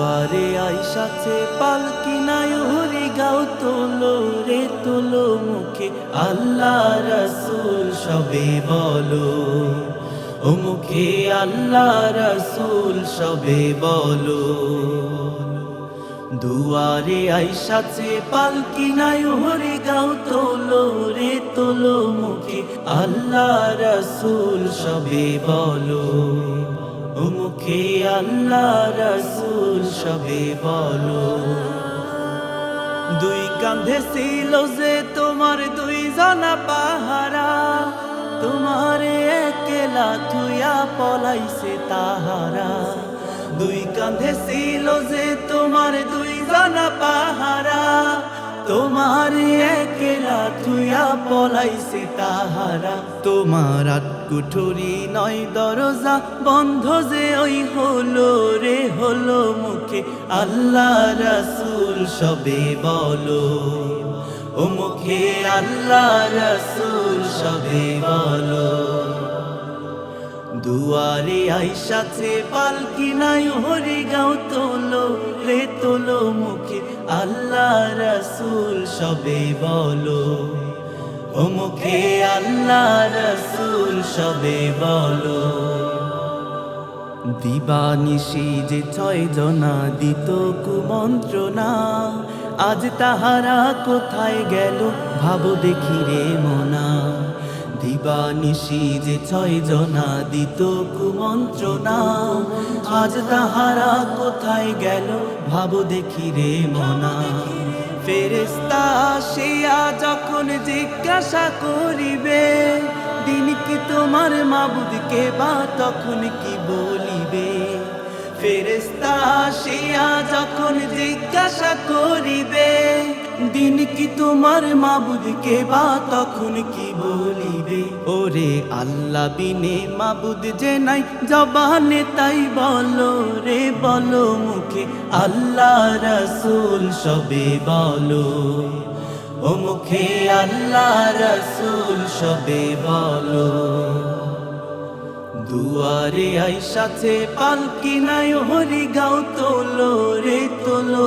দুয়ারে আইসাছে পালকি নাই হরি গাও তোলো রে, তোলো মুখে। আল্লাহ রসুল সবে বলো, ও মুখে আল্লাহ রসুল সবে বলো। দুয়ারে আইসাছে পালকি নাই হরি গাও তোলো রে, তোলো মুখে। আল্লাহ রসুল সবে বলো। মুখে আল্লাহ রসুল সবে বলো। দুই কান্ধে ছিল যে তোমার দুই জানা পাহারা, তোমার একেলা থুয়া পলাইছে তাহারা। দুই কান্ধে ছিল যে তোমার দুই জানা পাহারা, তোমার একেলা থুয়া পলাইছে তাহারা। তোমার কুঠুরি নয় দরজা, বন্ধ যে ওই হলো রে, হলো মুখে। আল্লাহ রসুল সবে বলো, ও মুখে আল্লাহ রসুল সবে বলো। দুয়ারে আইসাছে পালকি নাই, হরি গাও তোলো, রে তোলো মুখে। আল্লাহ রসুল সবে বলো। ও মুখে আল্লাহ রসুল সবে বলো। দিবানিশি যে ছয় জনা দিত কুমন্ত্রণা, আজ তাহারা কোথায় গেল ভাবো দেখি রে মনা। দিবানিশি যে ছয় জনা দিত কুমন্ত্রণা, আজ তাহারা কোথায় গেল ভাবো দেখি রে মনা। ফেরেস্তা আসিয়া যখন জিজ্ঞাসা করিবে, দিন কি তোমার মাবুদকে বা তখন কি বলিবে? ফেরেস্তা আসিয়া যখন জিজ্ঞাসা করিবে দিন কি তোমার মাবুদ কে বা তখন কি বলিবে? ওরে আল্লাহ বিনে মাবুদ যে নাই, জবানে তাই বলো রে, বলো মুখে। আল্লাহ রসুল সবে বলো। ও মুখে আল্লাহ রসুল সবে বলো। দুয়ারে আইসাছে পালকি নাই হরি গাও তোলো রে, তোলো